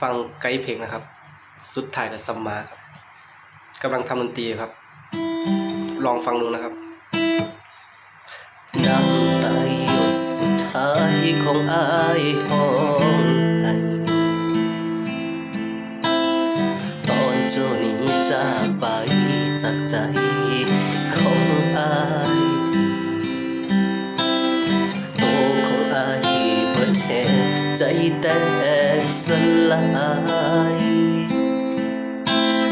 ฟังไกด์เพลงนะครับ สุดท้ายกับซัมมาครับกำลังทำดนตรีครับ ลองฟังดูนะครับน้ำตาหยดสุดท้ายของอายหองให้ตอนเจ้านี้จากไป แตกสลาย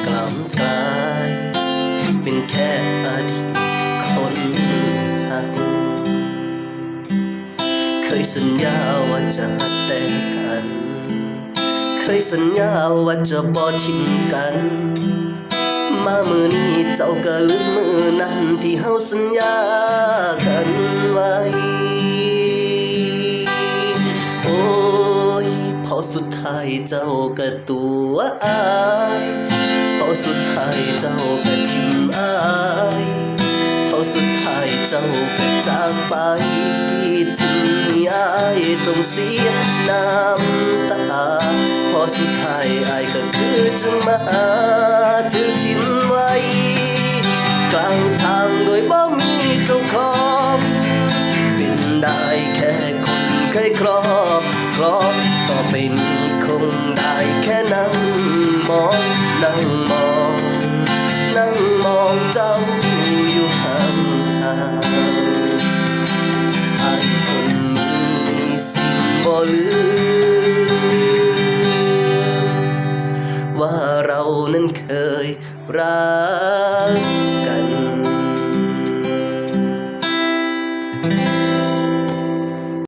กล่ำกลาย เป็นแค่อดีตคนหัก เคยสัญญาว่าจะแต่กัน เคยสัญญาว่าจะบ่ทิ้งกัน มามือนี้เจ้าก็ลืมมือนั้นที่เฮาสัญญากันไว้ เจ้าก็ตัวอายพอสุดท้ายเจ้าก็ทิ้งอายพอสุดท้ายเจ้าก็จากไปที่มีอายต้องเสียน้ำตาพอสุดท้ายอายก็คือจึงมาถือทิ้งไว้ กลางทางโดยบ่มีเจ้าของเป็นได้แค่คนเคยครอบ ครองต่อไปนี้คงได้แค่นั่งมองนั่งมอง นั่งมองเจ้าอยู่ห่างห่างอายคนนี้สิบ่ลืมว่าเรานั้นเคยรักกัน